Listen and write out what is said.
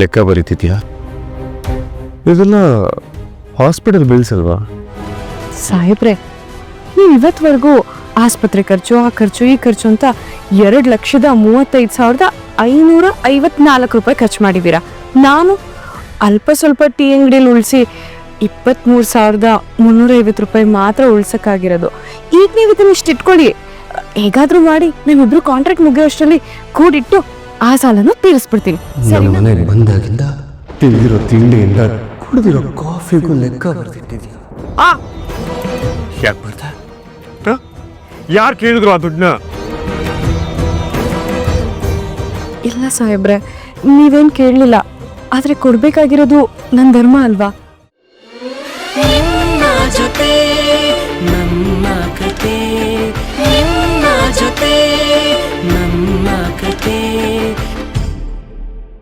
ಲೆಕ್ಕ ಬರೀತಿದ್ಯಾ? ಇದೆಲ್ಲ hospital bills ಅಲ್ವಾ? ಸಾಹೇಬ್ರೆ, ನೀವು ಇವತ್ವರೆಗೂ ಆಸ್ಪತ್ರೆ ಖರ್ಚು, ಆ ಖರ್ಚು, ಈ ಖರ್ಚು ಅಂತ ಎರಡು ಲಕ್ಷದ ಮೂವತ್ತೈದು ಸಾವಿರದ ಐನೂರ ಐವತ್ನಾಲ್ಕು ರೂಪಾಯಿ ಖರ್ಚು ಮಾಡಿದ್ದೀರಾ? ನಾನು ಅಲ್ಪ ಸ್ವಲ್ಪ ಟೀ ಅಂಗಡಿಯಲ್ಲಿ ಉಳಿಸಿ ಇಪ್ಪತ್ತ್ಮೂರು ಸಾವಿರದ ಮುನ್ನೂರೈವತ್ತು ರೂಪಾಯಿ ಮಾತ್ರ ಉಳ್ಸೋಕ್ಕಾಗಿರೋದು. ಈಗ ನೀವು ಇದನ್ನು ಇಷ್ಟು ಇಟ್ಕೊಳ್ಳಿ. ಹೇಗಾದರೂ ಮಾಡಿ ನಾವಿಬ್ಬರು ಕಾಂಟ್ರಾಕ್ಟ್ ಮುಗಿಯೋಷ್ಟರಲ್ಲಿ ಕೂಡಿಟ್ಟು ಆ ಸಾಲನ್ನು ತೀರಿಸ್ಬಿಡ್ತೀನಿ. ನನ್ನ ಮನೆಗೆ ಬಂದಾಗಿಂದ ತಿಂದಿರೋ ತಿಂಡಿಯಿಂದ ಕುಡಿದಿರೋ ಕಾಫಿಗೂ ಲೆಕ್ಕ ಬರ್ತಿಟ್ಟಿದ್ಯಾ ಯಾಕೆ ಬರ್ತಾ ಯಾರು ಕೇಳಿದ್ರು ಆ ದುಡ್ಡನ್ನ? ಇಲ್ಲ ಸಾಹೇಬ್ರೆ ನೀವೇನು ಕೇಳಲಿಲ್ಲ. ಆದರೆ ಕೊಡಬೇಕಾಗಿರೋದು ನನ್ನ ಧರ್ಮ ಅಲ್ವಾ? ನಿನ್ನ ಜೊತೆ